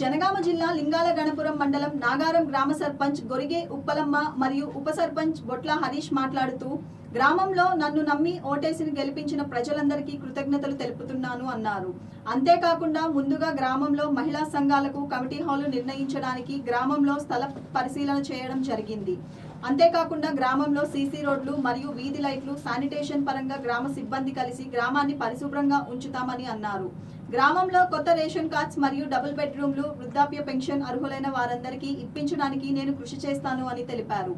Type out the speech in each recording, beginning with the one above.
జనగామ జిల్లా లింగాల గణపురం మండలం నాగారం గ్రామ సర్పంచ్ గొరిగే ఉప్పలమ్మ మరియు ఉప సర్పంచ్ బొట్ల హరీష్ మాట్లాడుతూ గ్రామంలో నన్ను నమ్మి ఓటేసిని గెలిపించిన ప్రజలందరికీ కృతజ్ఞతలు తెలుపుతున్నాను అన్నారు. అంతేకాకుండా ముందుగా గ్రామంలో మహిళా సంఘాలకు కమిటీ హాలు నిర్ణయించడానికి గ్రామంలో స్థల పరిశీలన చేయడం జరిగింది. అంతేకాకుండా గ్రామంలో సీసీ రోడ్లు మరియు వీధి లైట్లు శానిటేషన్ పరంగా గ్రామ సిబ్బంది కలిసి గ్రామాన్ని పరిశుభ్రంగా ఉంచుతామని అన్నారు. గ్రామంలో కొత్త రేషన్ కార్డ్స్ మరియు డబుల్ బెడ్రూమ్లు వృద్ధాప్య పెన్షన్ అర్హులైన వారందరికీ ఇప్పించడానికి నేను కృషి చేస్తాను అని తెలిపారు.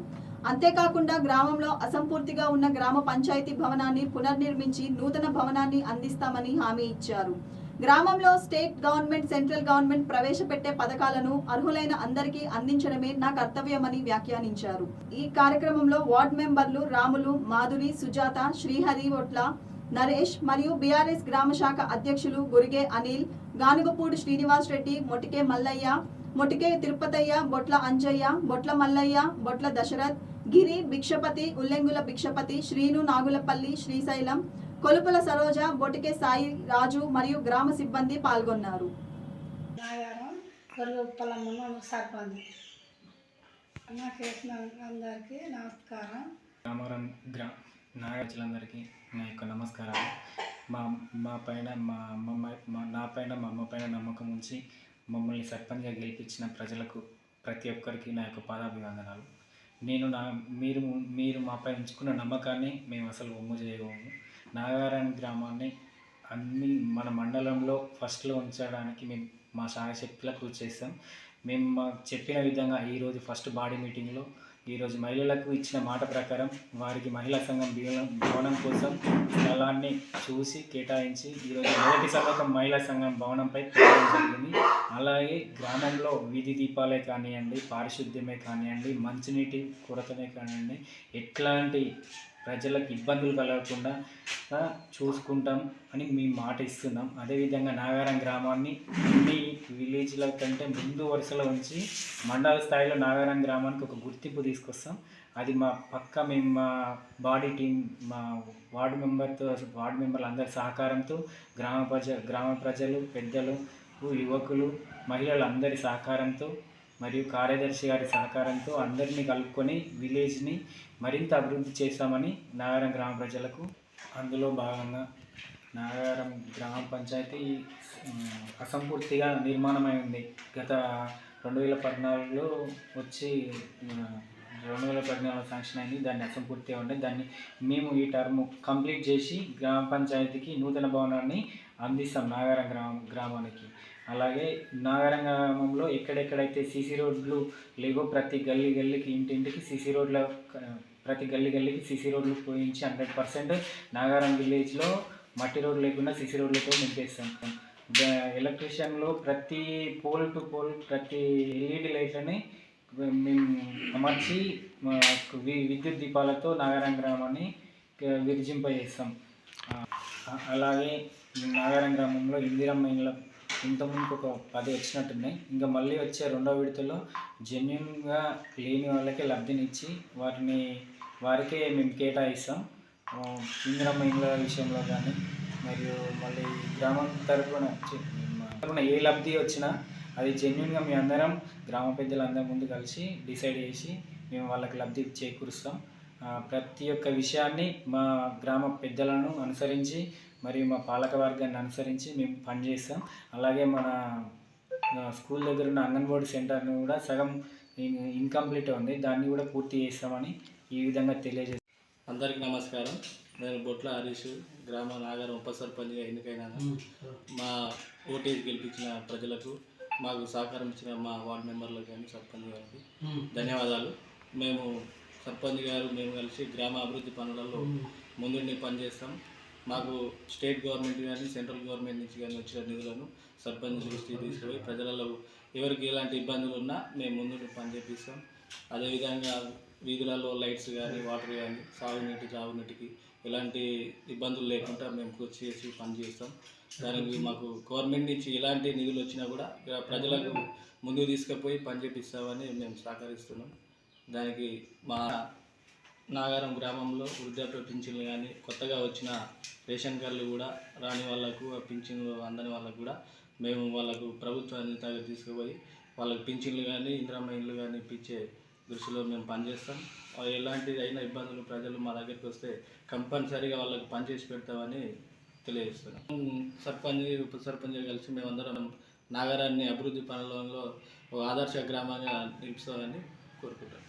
అంతేకాకుండా గ్రామంలో అసంపూర్తిగా ఉన్న గ్రామ పంచాయతీ భవనాన్ని పునర్నిర్మించి నూతన భవనాన్ని అందిస్తామని హామీ ఇచ్చారు. గ్రామంలో స్టేట్ గవర్నమెంట్ సెంట్రల్ గవర్నమెంట్ ప్రవేశపెట్టే పథకాలను అర్హులైన అందరికీ అందించడమే నా కర్తవ్యమని వ్యాఖ్యానించారు. ఈ కార్యక్రమంలో వార్డు మెంబర్లు రాములు మాధురి సుజాత శ్రీహరి ఒట్ల నరేష్ మరియు బీఆర్ఎస్ గ్రామ శాఖ అధ్యక్షులు గురిగే అనిల్ గానుగపూడి శ్రీనివాస్ రెడ్డి మొటికే మల్లయ్య మొటికే తిరుపతయ్య బొట్ల అంజయ్య బొట్ల మల్లయ్య బొట్ల దశరథ్ గిరి భిక్షపతి ఉల్లెంగుల భిక్షపతి శ్రీను నాగులపల్లి శ్రీశైలం కొలుపుల సరోజ బొటికే సాయి రాజు మరియు గ్రామ సిబ్బంది పాల్గొన్నారు. అందరికీ నమస్కారం. నాగరాజులందరికీ నా యొక్క నమస్కారాలు. మా మా పైన మా అమ్మమ్మ మా నా పైన మా అమ్మ పైన నమ్మకం ఉంచి మమ్మల్ని సర్పంచ్గా గెలిపించిన ప్రజలకు ప్రతి ఒక్కరికి నా యొక్క పాదాభివందనాలు. నేను నా మీరు మీరు మాపై ఉంచుకున్న నమ్మకాన్ని మేము అసలు ఒమ్ము చేయము నాగారాయణ గ్రామాన్ని అన్ని మన మండలంలో ఫస్ట్లో ఉంచడానికి మేము మా సాయశక్తుల కృషి చేస్తాం. మేము మాకు చెప్పిన విధంగా ఈరోజు ఫస్ట్ బాడీ మీటింగ్లో ఈరోజు మహిళలకు ఇచ్చిన మాట ప్రకారం వారికి మహిళా సంఘం భవనం కోసం స్థలాన్ని చూసి కేటాయించి ఈరోజు మొదటి సంతకం మహిళా సంఘం భవనంపై జరిగింది. అలాగే గ్రామంలో వీధి దీపాలే కానివ్వండి పారిశుద్ధ్యమే కానివ్వండి మంచినీటి కొరతనే కానివ్వండి ఎట్లాంటి ప్రజలకు ఇబ్బందులు కలగకుండా చూసుకుంటాం అని మేము మాట ఇస్తున్నాం. అదేవిధంగా నాగారం గ్రామాన్ని అన్ని విలేజ్ల కంటే ముందు వరుసలో ఉంచి మండల స్థాయిలో నాగారం గ్రామానికి ఒక గుర్తింపు తీసుకొస్తాం. అది మా పక్క మేము మా బాడీ టీం మా వార్డు మెంబర్తో వార్డు మెంబర్లు అందరి సహకారంతో గ్రామ ప్రజ గ్రామ ప్రజలు పెద్దలు యువకులు మహిళలు అందరి సహకారంతో మరియు కార్యదర్శి గారి సహకారంతో అందరినీ కలుపుకొని విలేజ్ని మరింత అభివృద్ధి చేశామని నాగారం గ్రామ ప్రజలకు అందులో భాగంగా నాగారం గ్రామ పంచాయతీ అసంపూర్తిగా నిర్మాణమై ఉంది. గత రెండు వేల పద్నాలుగులో వచ్చి రెండు వేల పద్నాలుగులో శాంక్షన్ అయింది. దాన్ని అసంపూర్తిగా ఉండే దాన్ని మేము ఈ టర్మ్ కంప్లీట్ చేసి గ్రామ పంచాయతీకి నూతన భవనాన్ని అందిస్తాం నాగారం గ్రామం గ్రామానికి. అలాగే నాగరంగంలో ఎక్కడెక్కడైతే సీసీ రోడ్లు లేవో ప్రతి గల్లీ గల్లీకి ఇంటింటికి సీసీ రోడ్ల ప్రతి గల్లీ గల్లీకి సీసీ రోడ్లు పోయించి హండ్రెడ్ పర్సెంట్ నాగారం విలేజ్లో మట్టి రోడ్లు లేకుండా సీసీ రోడ్లతో నింపేస్తాం. ఎలక్ట్రీషియన్లో ప్రతి పోల్ టు పోల్ ప్రతి ఎల్ఈడి లైట్లని మేము అమర్చి విద్యుత్ దీపాలతో నాగారం గ్రామాన్ని విరిజింపజేస్తాం అలాగే నాగారం గ్రామంలో ఇందిరమ్మ ఇళ్ళ ఇంతకుముందుకు ఒక పది వచ్చినట్టున్నాయి. ఇంకా మళ్ళీ వచ్చే రెండో విడతలో జెన్యున్గా లేని వాళ్ళకే లబ్ధినిచ్చి వారిని వారికే మేము కేటాయిస్తాం. ఆ, మహిళల విషయంలో కానీ మరియు మళ్ళీ గ్రామం తరపున చి- తరపున ఏ లబ్ధి వచ్చినా అది జెన్యున్గా మీ అందరం గ్రామ పెద్దలందరం ముందు కలిసి డిసైడ్ చేసి మేము వాళ్ళకి లబ్ధి చేకూరుస్తాం. ప్రతి ఒక్క విషయాన్ని మా గ్రామ పెద్దలను అనుసరించి మరియు మా పాలక వర్గాన్ని అనుసరించి మేము పనిచేస్తాం అలాగే మన స్కూల్ దగ్గర ఉన్న అంగన్వాడీ సెంటర్ను కూడా సగం ఇన్- ఇన్కంప్లీట్ ఉంది. దాన్ని కూడా పూర్తి చేస్తామని ఈ విధంగా తెలియజేస్తాం అందరికీ నమస్కారం. నేను బొట్ల హరీష్ గ్రామ నాగరం ఉప సర్పంచ్గా ఎన్నికైనాను. మా ఓటేజ్ గెలిపించిన ప్రజలకు మాకు సహకారం ఇచ్చిన మా వార్డు మెంబర్లకు కానీ సర్పంచ్ గారికి ధన్యవాదాలు. మేము సర్పంచ్ గారు మేము కలిసి గ్రామ అభివృద్ధి పనులలో ముందుండి పనిచేస్తాం. మాకు స్టేట్ గవర్నమెంట్ కానీ సెంట్రల్ గవర్నమెంట్ నుంచి కానీ వచ్చిన నిధులను సర్పంచ్ దృష్టికి తీసుకుపోయి ప్రజలలో ఎవరికి ఎలాంటి ఇబ్బందులు ఉన్నా మేము ముందు పని చేపిస్తాం అదేవిధంగా వీధులలో లైట్స్ కానీ వాటర్ కానీ సాగునీటి తాగునీటికి ఎలాంటి ఇబ్బందులు లేకుండా మేము కృషి చేసి పనిచేస్తాం. దానికి మాకు గవర్నమెంట్ నుంచి ఎలాంటి నిధులు వచ్చినా కూడా ఇక ప్రజలకు ముందుకు తీసుకుపోయి పని చేపిస్తామని మేము సహకరిస్తున్నాం. దానికి మా నాగారం గ్రామంలో వృద్ధాప్య పింఛన్లు కానీ కొత్తగా వచ్చిన రేషన్ కార్డులు కూడా రాని వాళ్ళకు పింఛన్లు అందని వాళ్ళకు కూడా మేము వాళ్ళకు ప్రభుత్వాన్ని తగ్గ తీసుకుపోయి వాళ్ళకి పింఛన్లు కానీ ఇందిరమ్మ ఇల్లు కానీ ఇప్పించే దృష్టిలో మేము పనిచేస్తాం. ఎలాంటిది అయినా ఇబ్బందులు ప్రజలు మా దగ్గరికి వస్తే కంపల్సరీగా వాళ్ళకి పనిచేసి పెడతామని తెలియజేస్తున్నాం. సర్పంచ్ ఉప సర్పంచ్ కలిసి మేమందరం నగరాన్ని అభివృద్ధి పనులలో ఆదర్శ గ్రామంగా నిలుపుతామని కోరుకుంటాం